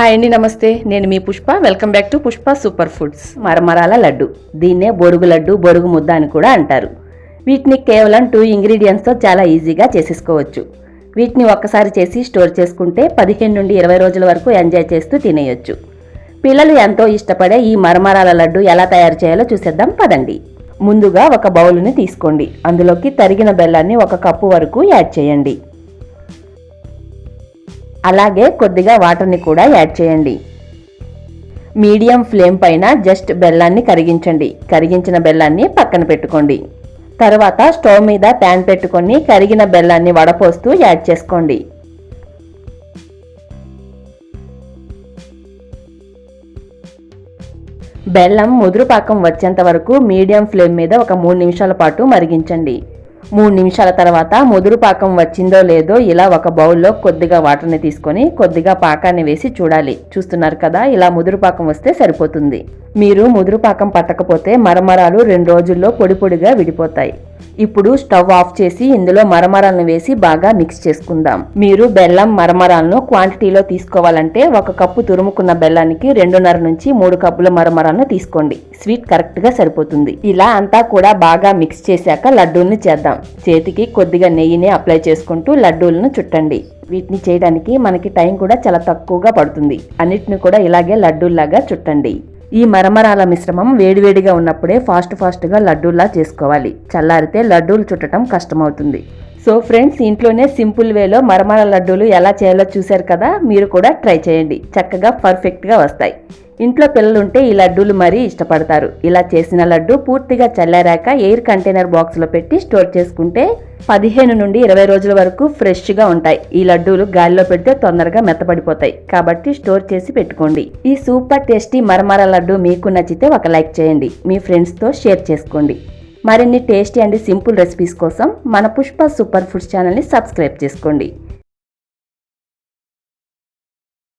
Hi అండి నమస్తే. నేను మీ Pushpa. Welcome back to Pushpa super foods మరమరాల laddu. దీన్నే బొరుగు లడ్డు బొరుగు ముద్ద అని కూడా అంటారు. వీటిని కేవలం టూ ఇంగ్రీడియంట్స్తో చాలా ఈజీగా చేసేసుకోవచ్చు. వీటిని ఒక్కసారి చేసి స్టోర్ చేసుకుంటే పదిహేను నుండి ఇరవై రోజుల వరకు ఎంజాయ్ చేస్తూ తినేయొచ్చు. పిల్లలు ఎంతో ఇష్టపడే ఈ మరమరాల లడ్డు ఎలా తయారు చేయాలో చూసేద్దాం పదండి. ముందుగా ఒక బౌల్ని తీసుకోండి. అందులోకి తరిగిన బెల్లాన్ని ఒక కప్పు వరకు యాడ్ చేయండి. అలాగే కొద్దిగా వాటర్ని కూడా యాడ్ చేయండి. మీడియం ఫ్లేమ్ పైన జస్ట్ బెల్లాన్ని కరిగించండి. కరిగించిన బెల్లాన్ని పక్కన పెట్టుకోండి. తర్వాత స్టవ్ మీద ప్యాన్ పెట్టుకొని కరిగిన బెల్లాన్ని వడపోస్తూ యాడ్ చేసుకోండి. బెల్లం ముదురు పాకం వచ్చేంత వరకు మీడియం ఫ్లేమ్ మీద ఒక మూడు నిమిషాల పాటు మరిగించండి. మూడు నిమిషాల తర్వాత ముదురు పాకం వచ్చిందో లేదో ఇలా ఒక బౌల్లో కొద్దిగా వాటర్ని తీసుకొని కొద్దిగా పాకాన్ని వేసి చూడాలి. చూస్తున్నారు కదా ఇలా ముదురు పాకం వస్తే సరిపోతుంది. మీరు ముదురు పాకం పట్టకపోతే మరమరాలు రెండు రోజుల్లో పొడి పొడిగా విడిపోతాయి. ఇప్పుడు స్టవ్ ఆఫ్ చేసి ఇందులో మరమరాలను వేసి బాగా మిక్స్ చేసుకుందాం. మీరు బెల్లం మరమరాలను క్వాంటిటీలో తీసుకోవాలంటే ఒక కప్పు తురుముకున్న బెల్లానికి రెండున్నర నుంచి మూడు కప్పుల మరమరాలను తీసుకోండి. స్వీట్ కరెక్ట్గా సరిపోతుంది. ఇలా అంతా కూడా బాగా మిక్స్ చేశాక లడ్డూల్ని చేద్దాం. చేతికి కొద్దిగా నెయ్యిని అప్లై చేసుకుంటూ లడ్డూలను చుట్టండి. వీటిని చేయడానికి మనకి టైం కూడా చాలా తక్కువగా పడుతుంది. అన్నిటిని కూడా ఇలాగే లడ్డూల్లాగా చుట్టండి. ఈ మరమరాల మిశ్రమం వేడివేడిగా ఉన్నప్పుడే ఫాస్ట్ ఫాస్ట్గా లడ్డూల్లా చేసుకోవాలి. చల్లారితే లడ్డూలు చుట్టడం కష్టమవుతుంది. సో ఫ్రెండ్స్ ఇంట్లోనే సింపుల్ వేలో మరమర లడ్డూలు ఎలా చేయాలో చూశారు కదా మీరు కూడా ట్రై చేయండి. చక్కగా పర్ఫెక్ట్గా వస్తాయి. ఇంట్లో పిల్లలుంటే ఈ లడ్డూలు మరీ ఇష్టపడతారు. ఇలా చేసిన లడ్డు పూర్తిగా చల్లారాక ఎయిర్ కంటైనర్ బాక్స్లో పెట్టి స్టోర్ చేసుకుంటే పదిహేను నుండి ఇరవై రోజుల వరకు ఫ్రెష్గా ఉంటాయి. ఈ లడ్డూలు గాలిలో పెడితే తొందరగా మెత్తపడిపోతాయి కాబట్టి స్టోర్ చేసి పెట్టుకోండి. ఈ సూపర్ టేస్టీ మరమర లడ్డు మీకు నచ్చితే ఒక లైక్ చేయండి. మీ ఫ్రెండ్స్తో షేర్ చేసుకోండి. మరిన్ని టేస్టీ అండ్ సింపుల్ రెసిపీస్ కోసం మన పుష్ప సూపర్ ఫుడ్స్ ఛానల్ని సబ్స్క్రైబ్ చేసుకోండి.